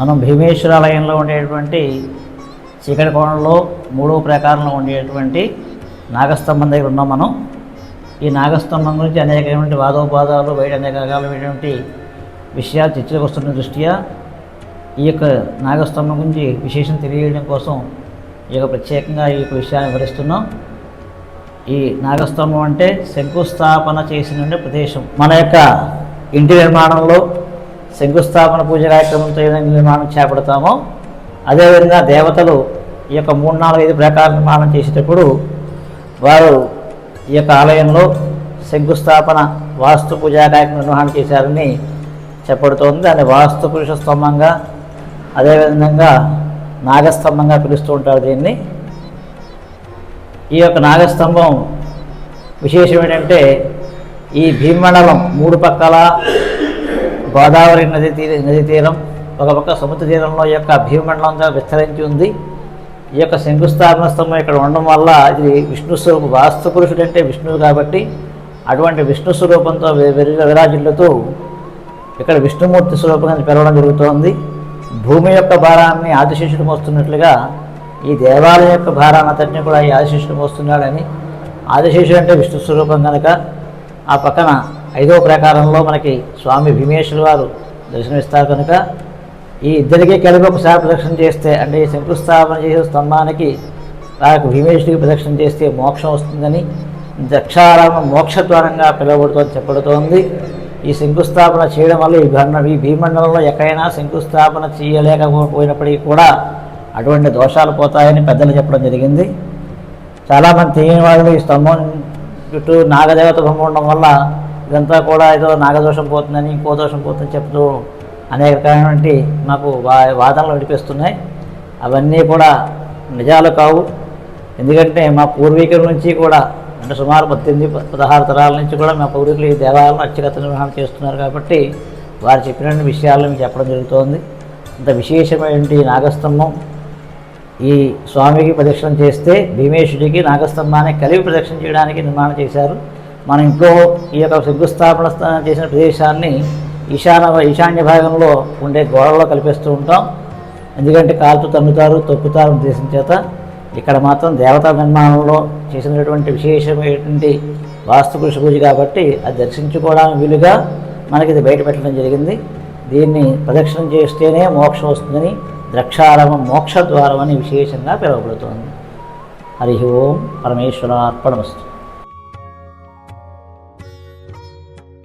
మనం భీమేశ్వరాలయంలో ఉండేటువంటి చీకటి కోణంలో మూడో ప్రకారంలో ఉండేటువంటి నాగస్తంభం దగ్గర ఉన్నాం మనం. ఈ నాగస్తంభం గురించి అనేకమైనటువంటి వాదోపాదాలు బయట అనేక రకాలైనటువంటి విషయాలు చర్చలకు వస్తున్న దృష్ట్యా ఈ యొక్క నాగస్తంభం గురించి విశేషం తెలియజేయడం కోసం ఈ యొక్క ప్రత్యేకంగా ఈ యొక్క విషయాన్ని వివరిస్తున్నాం. ఈ నాగస్తంభం అంటే శంకుస్థాపన చేసిన ప్రదేశం. మన యొక్క ఇంటి నిర్మాణంలో శంకుస్థాపన పూజ కార్యక్రమంతో ఏదైనా నిర్మాణం చేపడతామో అదేవిధంగా దేవతలు ఈ యొక్క మూడు నాలుగు ఐదు ప్రకార నిర్మాణం చేసేటప్పుడు వారు ఈ యొక్క ఆలయంలో శంకుస్థాపన వాస్తు పూజా కార్యక్రమం నిర్వహణ చేశారని చెప్పబడుతోంది. దాన్ని వాస్తు పురుష స్తంభంగా అదేవిధంగా నాగస్తంభంగా పిలుస్తూ ఉంటారు దీన్ని. ఈ యొక్క నాగస్తంభం విశేషం ఏంటంటే ఈ భీమండలం మూడు పక్కల గోదావరి నది తీర నది తీరం ఒక పక్క సముద్ర తీరంలో ఈ యొక్క భీమండలంగా విస్తరించి ఉంది. ఈ యొక్క శంకుస్థాపన స్తంభం ఇక్కడ ఉండడం వల్ల ఇది విష్ణు స్వరూపం వాస్తు పురుషుడు అంటే విష్ణువు కాబట్టి అటువంటి విష్ణు స్వరూపంతో వి- విరాజిల్లుతూ ఇక్కడ విష్ణుమూర్తి స్వరూపంగా పిలవడం జరుగుతోంది. భూమి యొక్క భారాన్ని ఆదిశేషుడు మోస్తున్నట్లుగా ఈ దేవాలయం యొక్క భారాన్ని అంతటిని కూడా ఈ ఆదిశిష్యుడు మోస్తున్నాడని ఆదిశేషుడు అంటే విష్ణు స్వరూపం కనుక ఆ పక్కన ఐదో ప్రకారంలో మనకి స్వామి భీమేశ్వర వారు దర్శనమిస్తారు కనుక ఈ ఇద్దరికి కలిపి ఒకసారి ప్రదక్షిణ చేస్తే అంటే ఈ శంకుస్థాపన చేసే స్తంభానికి నాకు యొక్క భీమేశ్వరికి ప్రదక్షిణ చేస్తే మోక్షం వస్తుందని దక్షారామ మోక్షద్వారంగా పిలువబడుతోంది చెప్పబడుతోంది. ఈ శంకుస్థాపన చేయడం వల్ల ఈ భరణ ఈ భీమండలంలో ఎక్కడైనా శంకుస్థాపన చేయలేకపోయినప్పటికీ కూడా అటువంటి దోషాలు పోతాయని పెద్దలు చెప్పడం జరిగింది. చాలామంది తెలియని వాళ్ళు ఈ స్తంభం చుట్టూ నాగదేవత బొమ్మ ఉండడం వల్ల ఇదంతా కూడా ఏదో నాగదోషం పోతుందని ఇంకో దోషం పోతుందని చెప్తూ అనేక రకమైనటువంటి మాకు వా వాదనలు వినిపిస్తున్నాయి. అవన్నీ కూడా నిజాలు కావు. ఎందుకంటే మా పూర్వీకుల నుంచి కూడా అంటే సుమారు పద్దెనిమిది పదహారు తరాల నుంచి కూడా మా పూర్వీకులు ఈ దేవాలయం అత్యగత నిర్వహణ చేస్తున్నారు కాబట్టి వారు చెప్పిన విషయాలను మీకు చెప్పడం జరుగుతోంది. ఇంత విశేషమైనటువంటి నాగస్తంభం ఈ స్వామికి ప్రదక్షిణ చేస్తే భీమేశుడికి నాగస్తంభాన్ని కలిపి ప్రదక్షిణ చేయడానికి నిర్మాణం చేశారు. మన ఇంట్లో ఈ యొక్క శంకుస్థాపన చేసిన ప్రదేశాన్ని ఈశాన ఈశాన్య భాగంలో ఉండే గోడల్లో కల్పిస్తూ ఉంటాం. ఎందుకంటే కాల్చు తన్నుతారు తొక్కుతారు ఉద్దేశం చేత ఇక్కడ మాత్రం దేవతా నిర్మాణంలో చేసినటువంటి విశేషమైనటువంటి వాస్తు కృషి పూజ కాబట్టి అది దర్శించుకోవడానికి వీలుగా మనకి ఇది బయట పెట్టడం జరిగింది. దీన్ని ప్రదక్షిణం చేస్తేనే మోక్షం వస్తుందని ద్రక్షారామం మోక్షద్వారం అని విశేషంగా పిలువబడుతోంది. హరి ఓం పరమేశ్వరార్పణమస్తు.